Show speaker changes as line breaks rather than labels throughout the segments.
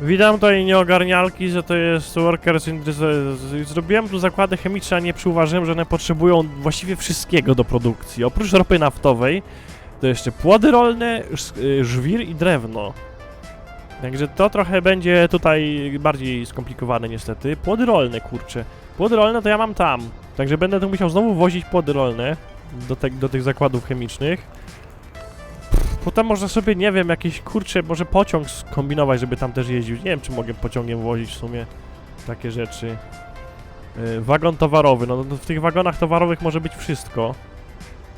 Witam tutaj nieogarnialki, że to jest Workers. Zrobiłem tu zakłady chemiczne, a nie przyuważyłem, że one potrzebują właściwie wszystkiego do produkcji. Oprócz ropy naftowej, to jeszcze płody rolne, y, żwir i drewno. Także to trochę będzie tutaj bardziej skomplikowane niestety. Płody rolne, kurczę. Płody rolne to ja mam tam. Także będę tu musiał znowu wozić płody rolne do, te, do tych zakładów chemicznych. Potem można sobie, nie wiem, jakiś kurczę, może pociąg skombinować, żeby tam też jeździł. Nie wiem, czy mogę pociągiem wozić w sumie takie rzeczy. Yy, wagon towarowy, no to w tych wagonach towarowych może być wszystko.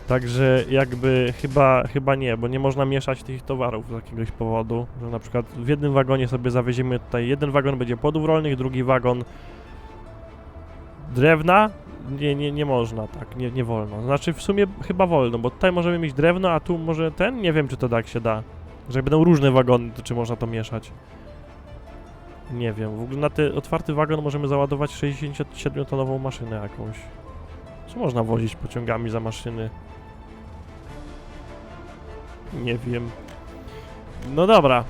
Także jakby chyba, chyba nie, bo nie można mieszać tych towarów z jakiegoś powodu, że na przykład w jednym wagonie sobie zawieziemy tutaj, jeden wagon będzie płodów rolnych, drugi wagon drewna. Nie, nie, nie można tak, nie, nie wolno. Znaczy w sumie chyba wolno, bo tutaj możemy mieć drewno, a tu może ten? Nie wiem, czy to tak się da. Że jak będą różne wagony, to czy można to mieszać? Nie wiem. W ogóle na ten otwarty wagon możemy załadować 67-tonową maszynę jakąś. Co można wozić pociągami za maszyny? Nie wiem. No dobra.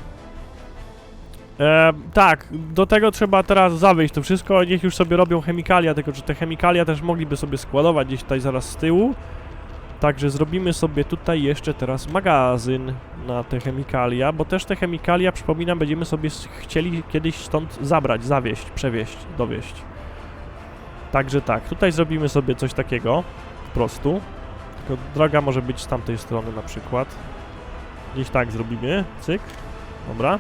E, tak, do tego trzeba teraz zawieźć to wszystko, niech już sobie robią chemikalia, tylko że te chemikalia też mogliby sobie składować gdzieś tutaj zaraz z tyłu. Także zrobimy sobie tutaj jeszcze teraz magazyn na te chemikalia, bo też te chemikalia, przypominam, będziemy sobie chcieli kiedyś stąd zabrać, zawieźć, przewieźć, dowieźć. Także tak, tutaj zrobimy sobie coś takiego, po prostu. Tylko droga może być z tamtej strony na przykład. Gdzieś tak zrobimy, cyk, dobra.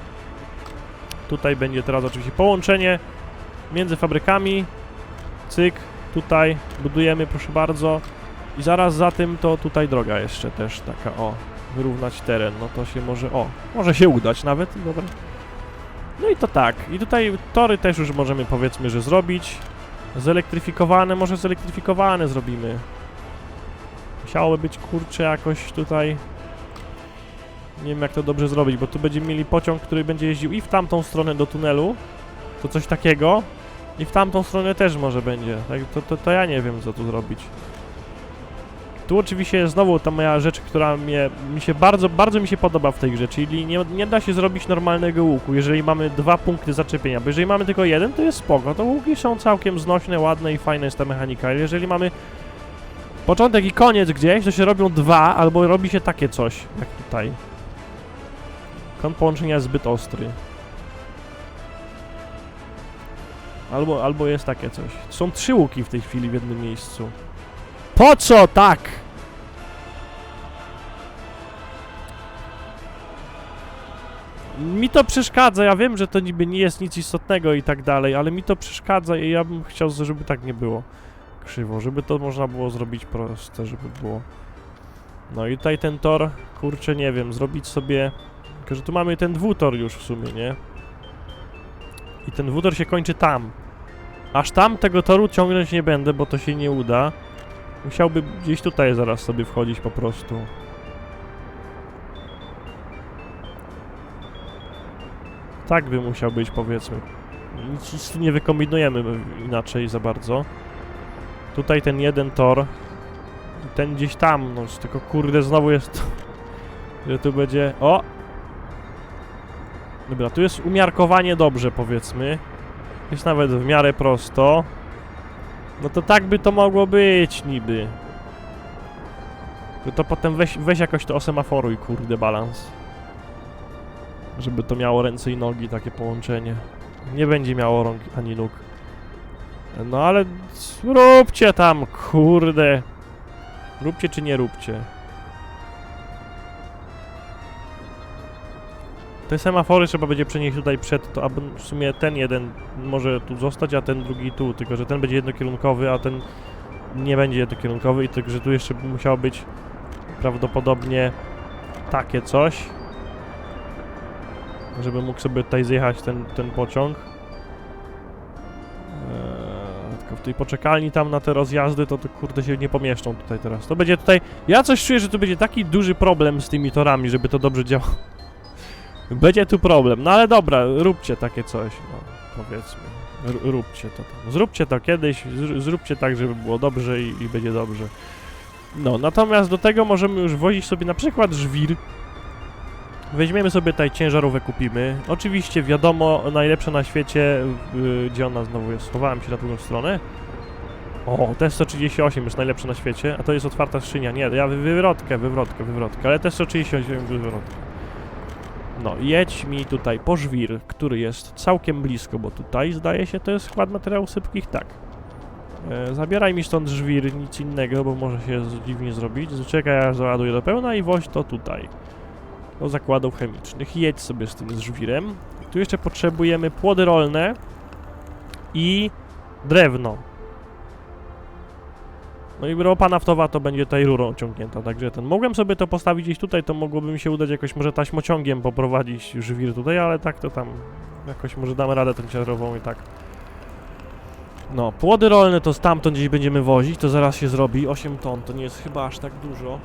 Tutaj będzie teraz oczywiście połączenie między fabrykami. Cyk, tutaj budujemy, proszę bardzo. I zaraz za tym to tutaj droga jeszcze też taka, o, wyrównać teren. No to się może, o, może się udać nawet, dobra. No i to tak. I tutaj tory też już możemy powiedzmy, że zrobić. Zelektryfikowane, może zelektryfikowane zrobimy. Musiałoby być kurczę jakoś tutaj nie wiem jak to dobrze zrobić, bo tu będziemy mieli pociąg, który będzie jeździł i w tamtą stronę do tunelu, to coś takiego, i w tamtą stronę też może będzie. Tak, to, to, to ja nie wiem co tu zrobić. Tu oczywiście znowu ta moja rzecz, która mnie, mi się bardzo, bardzo mi się podoba w tej grze, czyli nie, nie da się zrobić normalnego łuku, jeżeli mamy dwa punkty zaczepienia, bo jeżeli mamy tylko jeden, to jest spoko, to łuki są całkiem znośne, ładne i fajna jest ta mechanika, ale jeżeli mamy początek i koniec gdzieś, to się robią dwa, albo robi się takie coś, jak tutaj. Kąt połączenia jest zbyt ostry. Albo, albo jest takie coś. Są trzy łuki w tej chwili w jednym miejscu. Po co tak? Mi to przeszkadza, ja wiem, że to niby nie jest nic istotnego i tak dalej, ale mi to przeszkadza i ja bym chciał, żeby tak nie było krzywo, żeby to można było zrobić proste, żeby było. No i tutaj ten tor, kurczę, nie wiem, zrobić sobie tylko, że tu mamy ten dwutor już w sumie, nie? I ten dwutor się kończy tam. Aż tam tego toru ciągnąć nie będę, bo to się nie uda. Musiałby gdzieś tutaj zaraz sobie wchodzić po prostu. Tak by musiał być, powiedzmy. Nic, nie wykombinujemy inaczej za bardzo. Tutaj ten jeden tor. Ten gdzieś tam, no tylko kurde znowu jest... Że tu będzie... O! Dobra, tu jest umiarkowanie dobrze, powiedzmy. Jest nawet w miarę prosto. No to tak by to mogło być, niby. Tylko to potem weź, weź jakoś to osemaforuj, kurde, balans. Żeby to miało ręce i nogi, takie połączenie. Nie będzie miało rąk ani nóg. No ale róbcie tam, kurde. Róbcie czy nie róbcie. Te semafory trzeba będzie przenieść tutaj przed to, aby w sumie ten jeden może tu zostać, a ten drugi tu, tylko że ten będzie jednokierunkowy, a ten nie będzie jednokierunkowy i także tu jeszcze musiało być prawdopodobnie takie coś, żeby mógł sobie tutaj zjechać ten, ten pociąg. Eee, tylko w tej poczekalni tam na te rozjazdy to, to kurde się nie pomieszczą tutaj teraz. To będzie tutaj... Ja coś czuję, że tu będzie taki duży problem z tymi torami, żeby to dobrze działało. Będzie tu problem, no ale dobra, róbcie takie coś, no powiedzmy. R róbcie to tam. Zróbcie to kiedyś, zr zróbcie tak, żeby było dobrze i, i będzie dobrze. No, natomiast do tego możemy już wozić sobie na przykład żwir. Weźmiemy sobie tutaj ciężarówkę, kupimy. Oczywiście wiadomo, najlepsze na świecie, yy, gdzie ona znowu jest, schowałem się na drugą stronę. O, T-138 jest najlepsze na świecie, a to jest otwarta skrzynia. Nie, ja wy- wywrotkę, wywrotkę, wywrotkę, ale T-138 wywrotkę. No, jedź mi tutaj po żwir, który jest całkiem blisko, bo tutaj zdaje się to jest skład materiałów sypkich, tak. E, zabieraj mi stąd żwir, nic innego, bo może się dziwnie zrobić. Czekaj, aż załaduję do pełna i woź to tutaj. Do zakładów chemicznych. Jedź sobie z tym żwirem. Tu jeszcze potrzebujemy płody rolne i drewno. No i ropa naftowa to będzie tutaj rurą ciągnięta, także ten. Mogłem sobie to postawić gdzieś tutaj, to mogłoby mi się udać jakoś może taśmociągiem poprowadzić żwir tutaj, ale tak to tam jakoś może damy radę tą ciężarową i tak. No, płody rolne to stamtąd gdzieś będziemy wozić, to zaraz się zrobi. 8 ton to nie jest chyba aż tak dużo.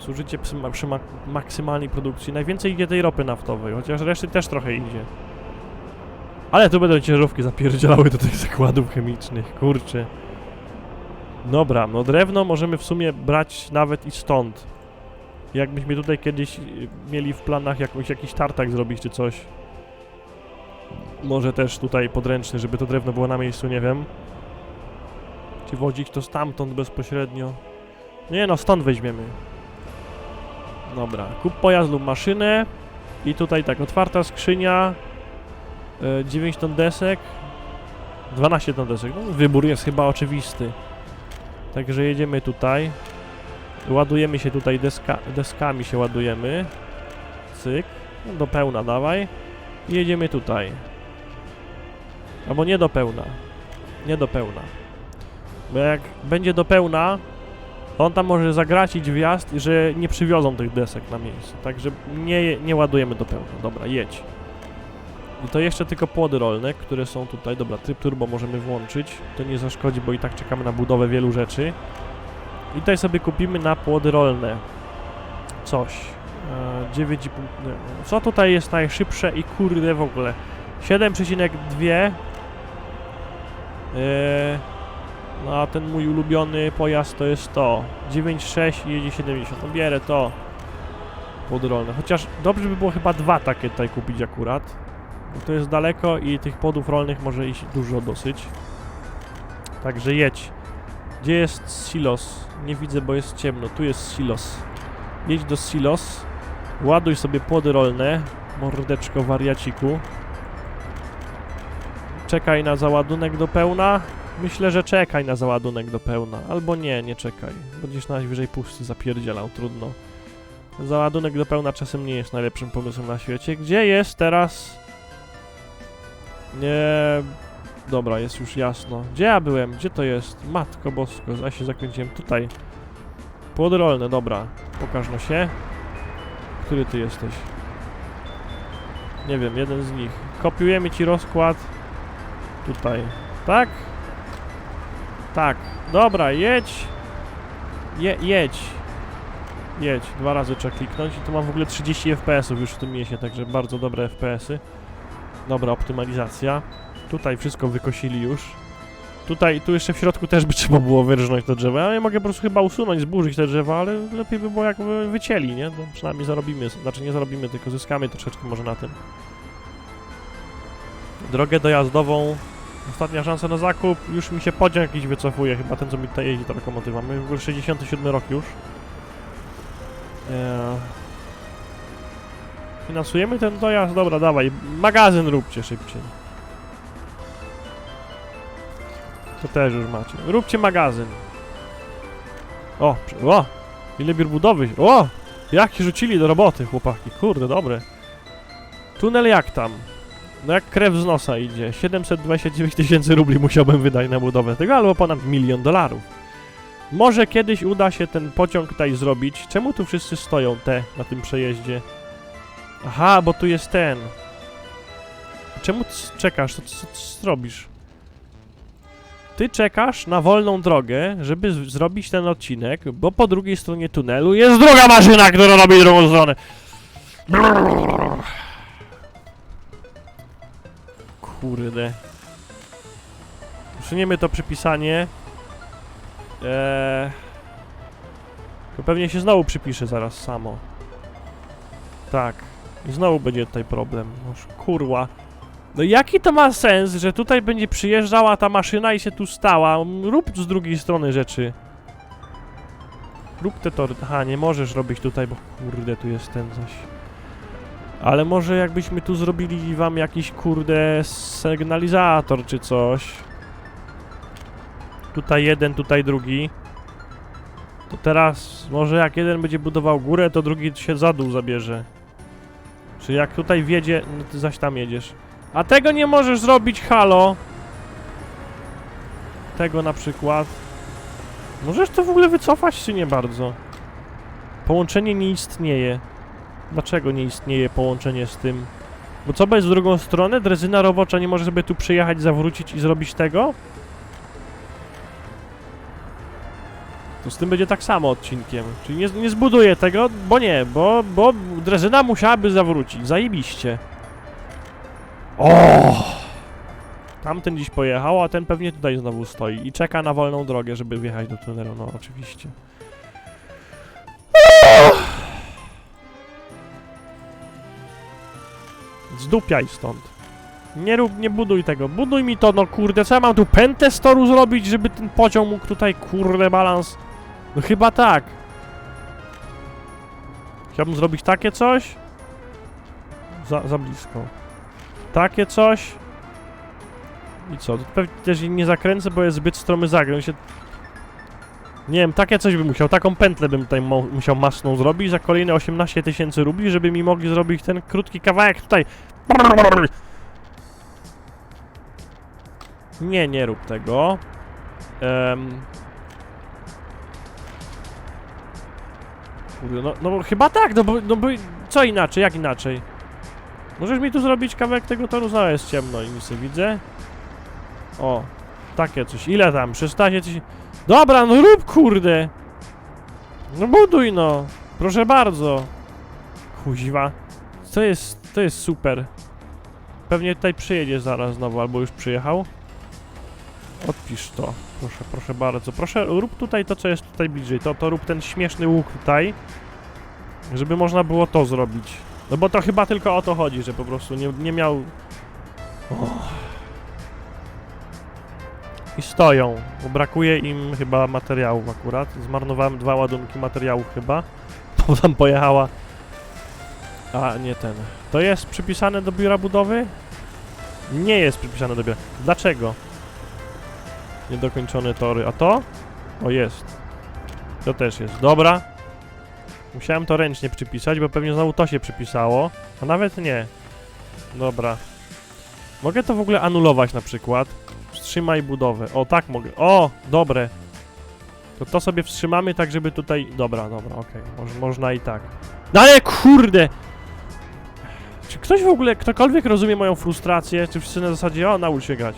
Zużycie przy, przy mak maksymalnej produkcji. Najwięcej idzie tej ropy naftowej, chociaż reszty też trochę idzie. Ale tu będą ciężarówki zapierdzielały do tych zakładów chemicznych, kurczę. Dobra, no drewno możemy w sumie brać nawet i stąd. Jakbyśmy tutaj kiedyś y, mieli w planach jakąś, jakiś tartak zrobić czy coś. Może też tutaj podręczny, żeby to drewno było na miejscu, nie wiem. Czy wodzić to stamtąd bezpośrednio? Nie no, stąd weźmiemy. Dobra, kup pojazd lub maszynę. I tutaj tak, otwarta skrzynia. E, 9 ton desek. 12 ton desek. No, wybór jest chyba oczywisty. Także jedziemy tutaj. Ładujemy się tutaj deska, deskami się ładujemy. Cyk. No, do pełna dawaj. I jedziemy tutaj. Albo nie do pełna. Nie do pełna. Bo jak będzie do pełna, on tam może zagracić wjazd, że nie przywiozą tych desek na miejsce. Także nie, nie ładujemy do pełna. Dobra, jedź. I to jeszcze tylko płody rolne, które są tutaj. Dobra, tryb turbo możemy włączyć. To nie zaszkodzi, bo i tak czekamy na budowę wielu rzeczy. I tutaj sobie kupimy na płody rolne. Coś. E, 9,5... nie, Co tutaj jest najszybsze i kurde w ogóle? 7,2 e, no a ten mój ulubiony pojazd to jest to 9,6 i jedzie 70 no bierę to podrolne chociaż dobrze by było chyba dwa takie tutaj kupić akurat to jest daleko i tych podów rolnych może iść dużo dosyć także jedź gdzie jest silos? nie widzę bo jest ciemno tu jest silos jedź do silos ładuj sobie płody rolne mordeczko wariaciku czekaj na załadunek do pełna Myślę, że czekaj na załadunek do pełna. Albo nie, nie czekaj. Będziesz najwyżej pusty zapierdzielał, trudno. Załadunek do pełna czasem nie jest najlepszym pomysłem na świecie. Gdzie jest teraz? Nie... Dobra, jest już jasno. Gdzie ja byłem? Gdzie to jest? Matko bosko, ja się zakręciłem tutaj. Płody rolne, dobra. Pokaż no się. Który ty jesteś? Nie wiem, jeden z nich. Kopiujemy ci rozkład. Tutaj. Tak? Tak, dobra, jedź. Je, jedź. Jedź, dwa razy trzeba kliknąć i tu mam w ogóle 30 FPS-ów już w tym mieście, także bardzo dobre FPS-y. Dobra, optymalizacja. Tutaj wszystko wykosili już. Tutaj, tu jeszcze w środku też by trzeba było wyrżnąć to drzewo. Ja mogę po prostu chyba usunąć, zburzyć te drzewa, ale lepiej by było jakby wycięli, nie? Przynajmniej zarobimy, znaczy nie zarobimy, tylko zyskamy troszeczkę może na tym. Drogę dojazdową Ostatnia szansa na zakup, już mi się pociąg jakiś wycofuje, chyba ten co mi tutaj jeździ ta lokomotywa. My w ogóle 67 rok już. Eee. Finansujemy ten dojazd? Dobra, dawaj. Magazyn róbcie szybciej. To też już macie. Róbcie magazyn. O, o! Ile biur budowy. O! Jak się rzucili do roboty, chłopaki. Kurde, dobre. Tunel jak tam? No jak krew z nosa idzie. 729 tysięcy rubli musiałbym wydać na budowę tego, albo ponad milion dolarów. Może kiedyś uda się ten pociąg tutaj zrobić. Czemu tu wszyscy stoją te na tym przejeździe? Aha, bo tu jest ten. Czemu czekasz? Co, co, co robisz? Ty czekasz na wolną drogę, żeby zrobić ten odcinek, bo po drugiej stronie tunelu jest druga maszyna, która robi drugą stronę. Kurde. Usuniemy to przypisanie. Eee... To pewnie się znowu przypisze zaraz samo. Tak. I znowu będzie tutaj problem. Noż kurwa. No jaki to ma sens, że tutaj będzie przyjeżdżała ta maszyna i się tu stała? Rób z drugiej strony rzeczy. Rób te tory. Aha, nie możesz robić tutaj, bo kurde, tu jest ten coś. Ale może jakbyśmy tu zrobili wam jakiś kurde sygnalizator czy coś. Tutaj jeden, tutaj drugi. To teraz może jak jeden będzie budował górę, to drugi się za dół zabierze. Czy jak tutaj wjedzie, no ty zaś tam jedziesz. A tego nie możesz zrobić, halo! Tego na przykład. Możesz to w ogóle wycofać, czy nie bardzo? Połączenie nie istnieje. Dlaczego nie istnieje połączenie z tym? Bo co będzie z drugą stronę? Drezyna robocza nie może sobie tu przyjechać, zawrócić i zrobić tego? To z tym będzie tak samo odcinkiem. Czyli nie, nie zbuduję tego, bo nie, bo, bo drezyna musiałaby zawrócić. Zajebiście. O! Tamten dziś pojechał, a ten pewnie tutaj znowu stoi i czeka na wolną drogę, żeby wjechać do tunelu. No, oczywiście. Zdupiaj stąd. Nie rób, nie buduj tego. Buduj mi to, no kurde, co ja mam tu pętę zrobić, żeby ten pociąg mógł tutaj, kurde, balans... No chyba tak. Chciałbym zrobić takie coś. Za, za blisko. Takie coś. I co? Pewnie też nie zakręcę, bo jest zbyt stromy zakręt. Się... Nie wiem, takie coś bym musiał, taką pętlę bym tutaj musiał masną zrobić za kolejne 18 tysięcy rubli, żeby mi mogli zrobić ten krótki kawałek tutaj. Nie, nie rób tego. Em. Kurde, no, no bo chyba tak, no bo, no bo co inaczej, jak inaczej? Możesz mi tu zrobić kawałek tego toru? No jest ciemno i nic nie widzę. O, takie coś. Ile tam? 16 tysięcy... Dobra, no rób kurde! No buduj no! Proszę bardzo! Kuziwa. To jest, to jest super. Pewnie tutaj przyjedzie zaraz znowu, albo już przyjechał. Odpisz to. Proszę, proszę bardzo. Proszę, rób tutaj to, co jest tutaj bliżej. To, to rób ten śmieszny łuk tutaj. Żeby można było to zrobić. No bo to chyba tylko o to chodzi, że po prostu nie, nie miał... Och. I stoją, bo brakuje im chyba materiałów akurat. Zmarnowałem dwa ładunki materiałów chyba. Bo tam pojechała... A, nie ten. To jest przypisane do biura budowy? Nie jest przypisane do biura. Dlaczego? Niedokończone tory. A to? O, jest. To też jest. Dobra. Musiałem to ręcznie przypisać, bo pewnie znowu to się przypisało. A nawet nie. Dobra. Mogę to w ogóle anulować na przykład. Wstrzymaj budowę. O, tak mogę. O, dobre. To to sobie wstrzymamy tak, żeby tutaj... Dobra, dobra, okej. Moż, można i tak. No ale kurde! Czy ktoś w ogóle, ktokolwiek rozumie moją frustrację? Czy wszyscy na zasadzie, o, naucz się grać.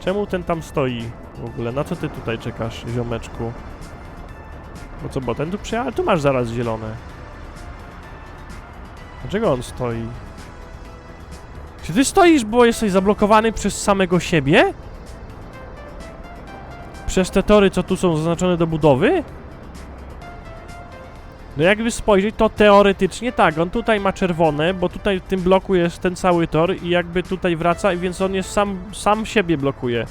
Czemu ten tam stoi w ogóle? Na co ty tutaj czekasz, ziomeczku? Bo co, bo ten tu przyjechał? Tu masz zaraz zielone. Dlaczego on stoi? Czy ty stoisz, bo jesteś zablokowany przez samego siebie? Przez te tory, co tu są zaznaczone do budowy? No jakby spojrzeć, to teoretycznie tak, on tutaj ma czerwone, bo tutaj w tym bloku jest ten cały tor i jakby tutaj wraca, więc on jest sam, sam siebie blokuje.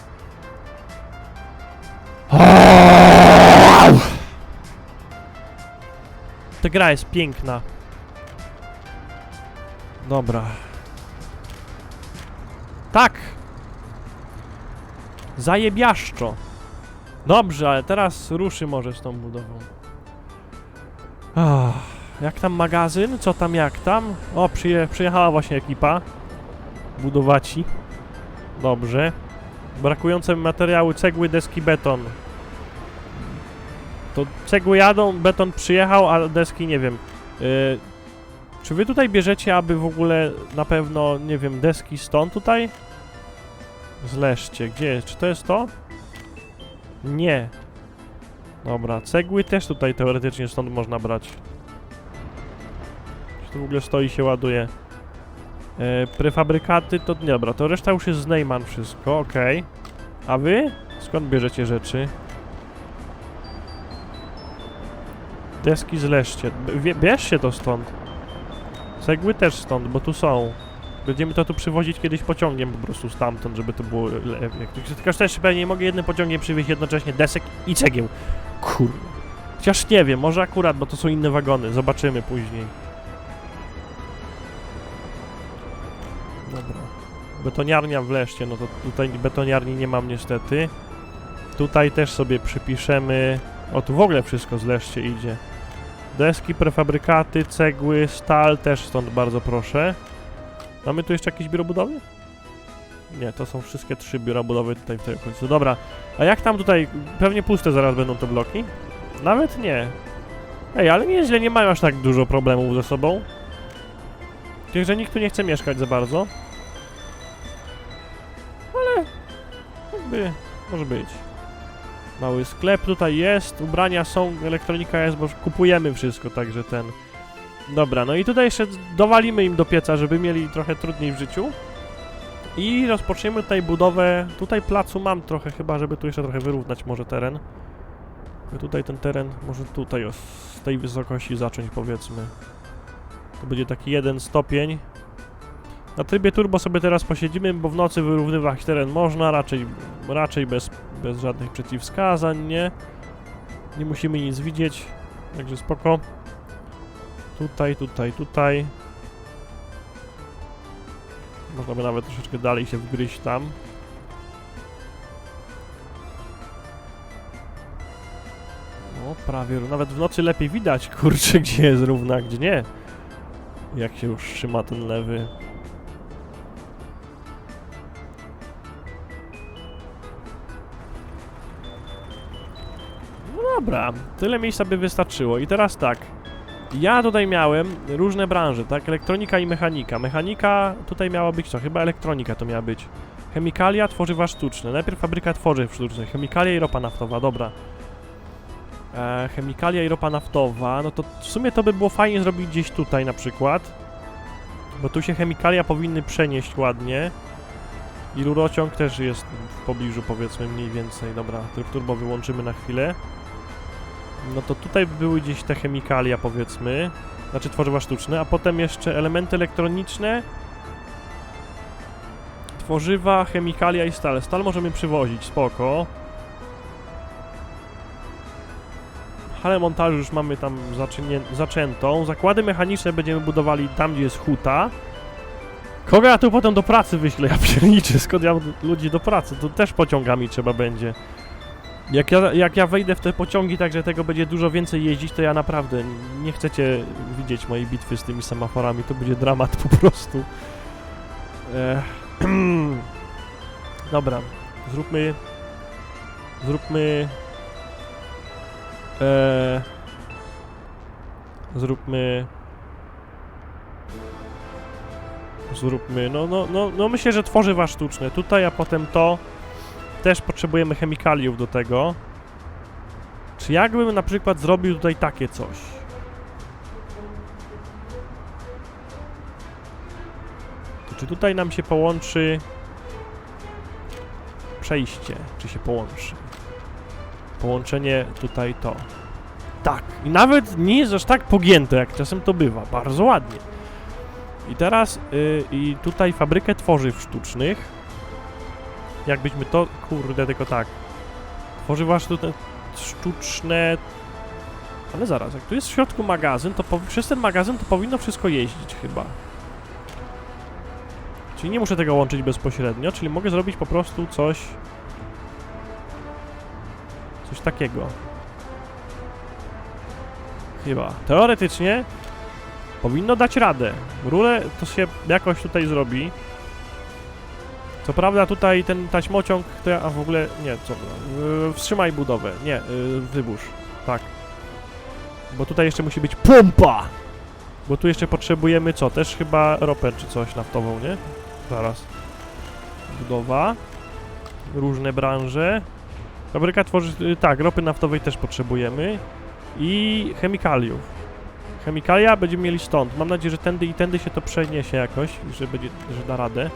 Ta gra jest piękna. Dobra. Tak! Zajebiaszczo. Dobrze, ale teraz ruszy może z tą budową. Ach, jak tam magazyn? Co tam, jak tam? O, przyje, przyjechała właśnie ekipa. Budowaci. Dobrze. Brakujące materiały, cegły, deski, beton. To cegły jadą, beton przyjechał, a deski nie wiem. Yy, czy wy tutaj bierzecie, aby w ogóle na pewno, nie wiem, deski stąd tutaj? Zleszcie, gdzie jest? Czy to jest to? Nie. Dobra, cegły też tutaj teoretycznie stąd można brać. Czy to w ogóle stoi się ładuje? E, prefabrykaty to... Dobra, to reszta już jest z Neyman wszystko, okej. A wy? Skąd bierzecie rzeczy? Deski zleszcie. Bie- Bierzcie to stąd. Cegły też stąd, bo tu są. Będziemy to tu przywozić kiedyś pociągiem po prostu stamtąd, żeby to było... le- Jak, tylko też pewnie nie mogę jednym pociągiem przywieźć jednocześnie desek i cegieł. Kurwa. Chociaż nie wiem, może akurat, bo to są inne wagony. Zobaczymy później. Betoniarnia w Leszcie, no to tutaj betoniarni nie mam niestety. Tutaj też sobie przypiszemy... O, tu w ogóle wszystko z Leszcie idzie. Deski, prefabrykaty, cegły, stal też stąd bardzo proszę. Mamy tu jeszcze jakieś biuro budowy? Nie, to są wszystkie trzy biura budowy tutaj w tej okolicy. Dobra, a jak tam tutaj? Pewnie puste zaraz będą te bloki? Nawet nie. Ej, ale nieźle, nie mają aż tak dużo problemów ze sobą. Tylko, że nikt tu nie chce mieszkać za bardzo. Jakby może być. Mały sklep tutaj jest, ubrania są, elektronika jest, bo kupujemy wszystko, także ten... Dobra, no i tutaj jeszcze dowalimy im do pieca, żeby mieli trochę trudniej w życiu. I rozpoczniemy tutaj budowę, tutaj placu mam trochę chyba, żeby tu jeszcze trochę wyrównać może teren. Tutaj ten teren, może tutaj o, z tej wysokości zacząć powiedzmy. To będzie taki jeden stopień. Na trybie turbo sobie teraz posiedzimy, bo w nocy wyrównywać teren można, raczej, raczej bez, bez żadnych przeciwwskazań, nie? Nie musimy nic widzieć, także spoko. Tutaj, tutaj, tutaj. Można by nawet troszeczkę dalej się wgryźć tam. O, prawie, nawet w nocy lepiej widać, kurczę, gdzie jest równa, gdzie nie. Jak się już trzyma ten lewy. Dobra, tyle miejsca by wystarczyło. I teraz tak. Ja tutaj miałem różne branże, tak? Elektronika i mechanika. Mechanika tutaj miała być co? Chyba elektronika to miała być. Chemikalia, tworzywa sztuczne. Najpierw fabryka tworzyw sztucznych. Chemikalia i ropa naftowa, dobra. E, chemikalia i ropa naftowa, no to w sumie to by było fajnie zrobić gdzieś tutaj na przykład. Bo tu się chemikalia powinny przenieść ładnie. I rurociąg też jest w pobliżu powiedzmy mniej więcej. Dobra, tryb turbo wyłączymy na chwilę. No to tutaj były gdzieś te chemikalia powiedzmy. Znaczy tworzywa sztuczne, a potem jeszcze elementy elektroniczne. Tworzywa, chemikalia i stal. Stal możemy przywozić, spoko. Halę montażu już mamy tam zaczynie, zaczętą. Zakłady mechaniczne będziemy budowali tam, gdzie jest huta. Kogo ja tu potem do pracy wyślę? Ja pierniczę, skąd ja ludzi do pracy? To też pociągami trzeba będzie. Jak ja, jak ja wejdę w te pociągi, tak że tego będzie dużo więcej jeździć, to ja naprawdę nie chcecie widzieć mojej bitwy z tymi semaforami. To będzie dramat po prostu. Ech. Dobra, zróbmy. Zróbmy. E, zróbmy. Zróbmy. No, no, no, no myślę, że tworzywa sztuczne. Tutaj, a potem to. Też potrzebujemy chemikaliów do tego. Czy jakbym na przykład zrobił tutaj takie coś? To czy tutaj nam się połączy przejście? Czy się połączy? Połączenie tutaj to. Tak. I nawet nie jest aż tak pogięte, jak czasem to bywa. Bardzo ładnie. I teraz y, i tutaj fabrykę tworzyw sztucznych. Jakbyśmy to... Kurde, tylko tak. Tworzywa sztuczne... sztuczne... Ale zaraz, jak tu jest w środku magazyn, to po, przez ten magazyn to powinno wszystko jeździć chyba. Czyli nie muszę tego łączyć bezpośrednio, czyli mogę zrobić po prostu coś... Coś takiego. Chyba. Teoretycznie powinno dać radę. Rurę to się jakoś tutaj zrobi. Co prawda tutaj ten taśmociąg, ja, a w ogóle, nie, co, yy, wstrzymaj budowę, nie, yy, tak. Bo tutaj jeszcze musi być pompa! Bo tu jeszcze potrzebujemy co, też chyba ropę czy coś naftową, nie? Zaraz. Budowa. Różne branże. Fabryka tworzy, yy, tak, ropy naftowej też potrzebujemy. I chemikaliów. Chemikalia będziemy mieli stąd. Mam nadzieję, że tędy i tędy się to przeniesie jakoś, że będzie, że da radę.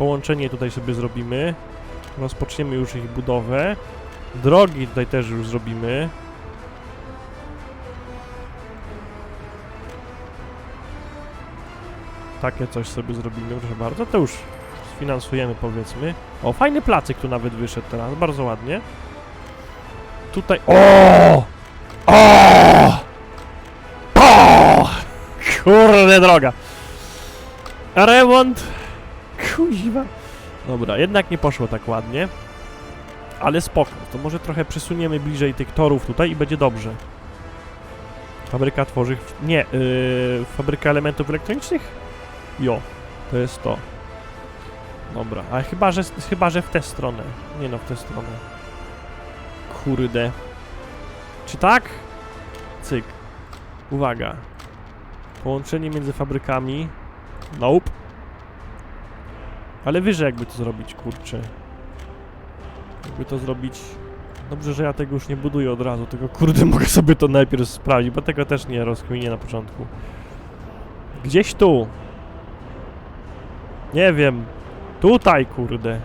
Połączenie tutaj sobie zrobimy. Rozpoczniemy już ich budowę. Drogi tutaj też już zrobimy. takie coś sobie zrobimy, proszę bardzo. To już sfinansujemy, powiedzmy. O, fajny placyk tu nawet wyszedł teraz, bardzo ładnie. Tutaj... O! O! O! Kurde droga. Remont. Kuźwa. Dobra, jednak nie poszło tak ładnie. Ale spoko. To może trochę przesuniemy bliżej tych torów tutaj i będzie dobrze. Fabryka tworzyw... Nie, yy, fabryka elementów elektronicznych? Jo, to jest to. Dobra, ale chyba, że, chyba, że w tę stronę. Nie no, w tę stronę. Kurde. Czy tak? Cyk. Uwaga. Połączenie między fabrykami. Nope. Ale wyżej jakby to zrobić, kurczę. Jakby to zrobić... Dobrze, że ja tego już nie buduję od razu, tylko kurde mogę sobie to najpierw sprawdzić, bo tego też nie rozkminię na początku. Gdzieś tu. Nie wiem. Tutaj, kurde.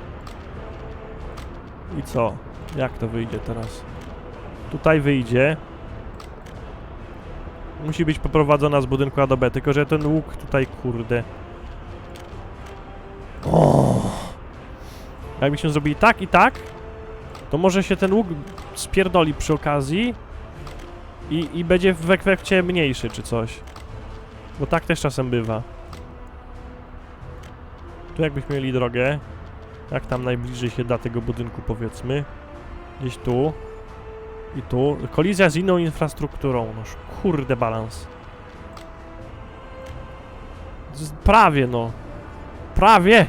I co? Jak to wyjdzie teraz? Tutaj wyjdzie. Musi być poprowadzona z budynku A do B, tylko że ten łuk tutaj, kurde. O! Jakbyśmy zrobili tak i tak, to może się ten łuk spierdoli przy okazji i, i będzie w efekcie mniejszy czy coś. Bo tak też czasem bywa. Tu jakbyśmy mieli drogę, jak tam najbliżej się da tego budynku powiedzmy, gdzieś tu i tu, kolizja z inną infrastrukturą, noż kurde balans. Prawie no, prawie!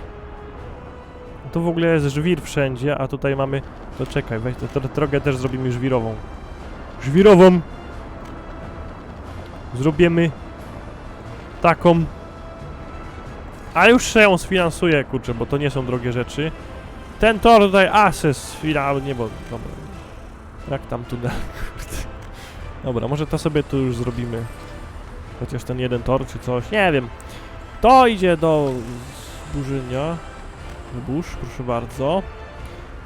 Tu w ogóle jest żwir wszędzie, a tutaj mamy, to czekaj, weź tę drogę też zrobimy żwirową. Żwirową! Zrobimy taką a już się ją sfinansuję, kurczę, bo to nie są drogie rzeczy. Ten tor tutaj, a se nie, bo, dobra. Jak tam tunel. Dobra, może to sobie tu już zrobimy. Chociaż ten jeden tor czy coś, nie wiem. To idzie do zburzynia. Wybórz, proszę bardzo.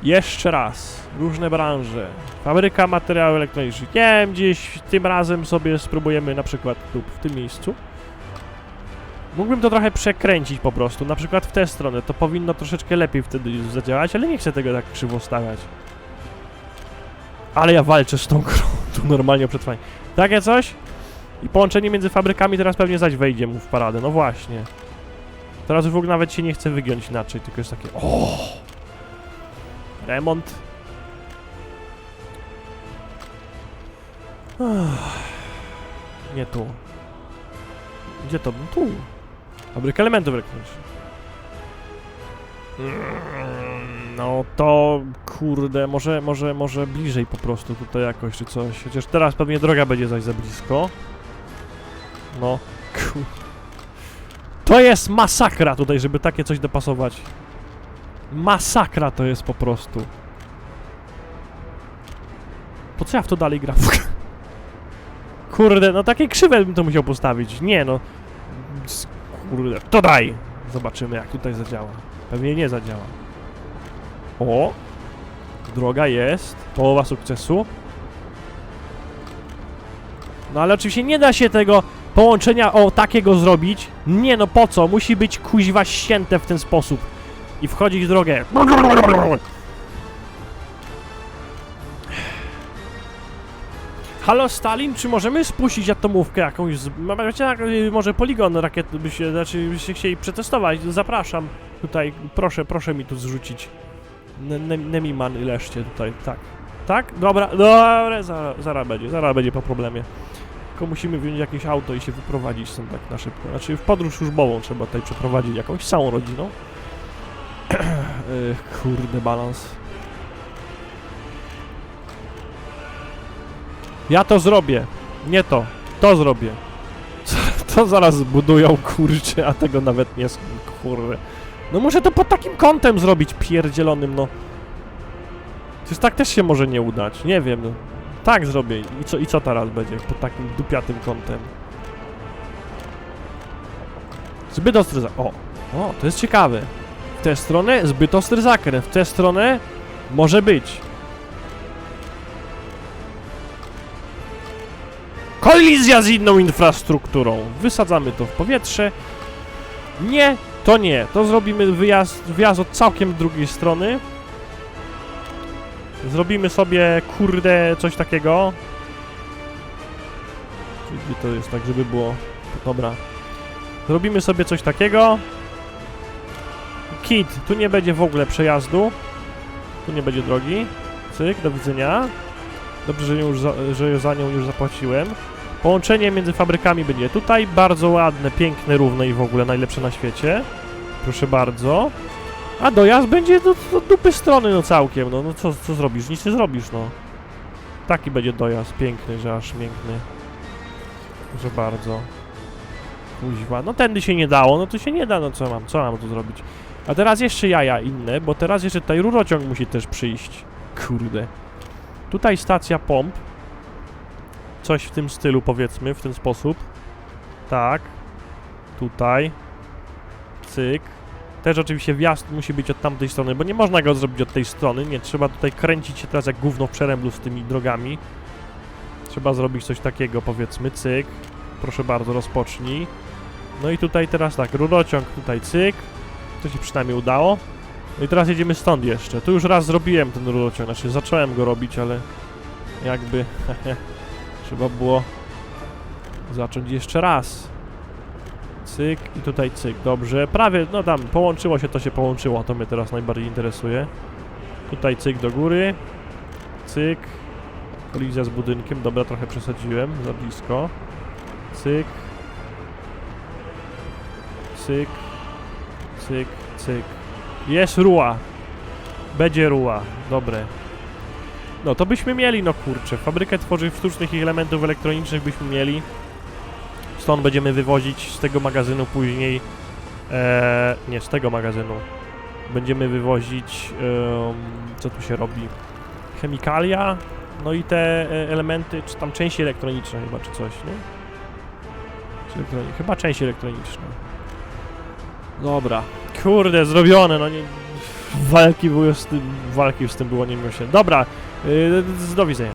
Jeszcze raz. Różne branże. Fabryka materiałów elektronicznych. Nie wiem, gdzieś tym razem sobie spróbujemy na przykład tu, w tym miejscu. Mógłbym to trochę przekręcić po prostu, na przykład w tę stronę, to powinno troszeczkę lepiej wtedy zadziałać, ale nie chcę tego tak krzywo stawiać. Ale ja walczę z tą grą, tu normalnie o przetrwanie. Takie coś? I połączenie między fabrykami teraz pewnie zaś wejdzie mu w paradę, no właśnie. Teraz już w ogóle nawet się nie chce wygiąć inaczej, tylko jest takie o. Remont. Nie tu. Gdzie to? No tu. Fabryka elementów elektronicznych. No to kurde, może, może, może bliżej po prostu tutaj jakoś czy coś. Chociaż teraz pewnie droga będzie zaś za blisko. No, kur... To jest masakra tutaj, żeby takie coś dopasować. Masakra to jest po prostu. Po co ja w to dalej gram? Kurde, no takie krzywe bym to musiał postawić. Nie no. Kurde, to daj! Zobaczymy jak tutaj zadziała. Pewnie nie zadziała. O! Droga jest. Połowa sukcesu. No ale oczywiście nie da się tego połączenia o takiego zrobić. Nie no po co? Musi być kuźwa ścięte w ten sposób. I wchodzić w drogę. Halo Stalin, czy możemy spuścić atomówkę jakąś? Z... y, może poligon rakiet by się, znaczy byście chcieli przetestować? Zapraszam tutaj, proszę, proszę mi tu zrzucić. Ne- ne- Nemiman i leszcie tutaj, tak. Tak? Dobra, dobra, zaraz, zaraz będzie, zaraz będzie po problemie. Musimy wziąć jakieś auto i się wyprowadzić stąd tak na szybko. Znaczy w podróż służbową trzeba tutaj przeprowadzić jakąś całą rodziną. Kurde, balans. Ja to zrobię. Nie to. To zrobię. To zaraz zbudują, kurczę, a tego nawet nie... Kurde. No muszę to pod takim kątem zrobić, pierdzielonym, no. Przecież tak też się może nie udać. Nie wiem, no. Tak zrobię. I co, I co teraz będzie pod takim dupiatym kątem? Zbyt ostry. O! O, to jest ciekawe. W tę stronę zbyt ostry zakręt. W tę stronę może być. Kolizja z inną infrastrukturą. Wysadzamy to w powietrze. Nie, to nie. To zrobimy wyjazd, wyjazd od całkiem drugiej strony. Zrobimy sobie, kurde, coś takiego. Gdzie to jest tak, żeby było... Dobra. Zrobimy sobie coś takiego. Kit, tu nie będzie w ogóle przejazdu. Tu nie będzie drogi. Cyk, do widzenia. Dobrze, że, już za, że za nią już zapłaciłem. Połączenie między fabrykami będzie tutaj. Bardzo ładne, piękne, równe i w ogóle najlepsze na świecie. Proszę bardzo. A dojazd będzie do, do dupy strony, no całkiem. No, no co, co zrobisz? Nic nie zrobisz, no. Taki będzie dojazd, piękny, że aż piękny. Proszę bardzo. Kuźwa, no tędy się nie dało, no to się nie da, no co mam, co mam tu zrobić? A teraz jeszcze jaja inne, bo teraz jeszcze tutaj rurociąg musi też przyjść. Kurde. Tutaj stacja pomp. Coś w tym stylu powiedzmy, w ten sposób. Tak. Tutaj. Cyk. Też oczywiście wjazd musi być od tamtej strony, bo nie można go zrobić od tej strony. Nie, trzeba tutaj kręcić się teraz jak gówno w przeręblu z tymi drogami. Trzeba zrobić coś takiego, powiedzmy, cyk. Proszę bardzo, rozpocznij. No i tutaj teraz tak, rurociąg tutaj, cyk. To się przynajmniej udało. No i teraz jedziemy stąd jeszcze. Tu już raz zrobiłem ten rurociąg, znaczy zacząłem go robić, ale jakby trzeba było zacząć jeszcze raz. Cyk i tutaj cyk, dobrze. Prawie, no tam połączyło się, to się połączyło, to mnie teraz najbardziej interesuje. Tutaj cyk do góry. Cyk. Kolizja z budynkiem, dobra, trochę przesadziłem, za blisko. Cyk. Cyk. Cyk, cyk. Jest ruła. Będzie ruła. Dobre. No to byśmy mieli, no kurczę. Fabrykę tworzyw sztucznych i elementów elektronicznych byśmy mieli. Stąd będziemy wywozić z tego magazynu później. E, nie, z tego magazynu. Będziemy wywozić. em, co tu się robi? Chemikalia. No i te e, elementy, czy tam części elektroniczne chyba, czy coś, nie? Chyba części elektroniczne. Dobra. Kurde, zrobione, no nie... Walki były z tym... Walki z tym było nie miło się. Dobra, yy, do widzenia.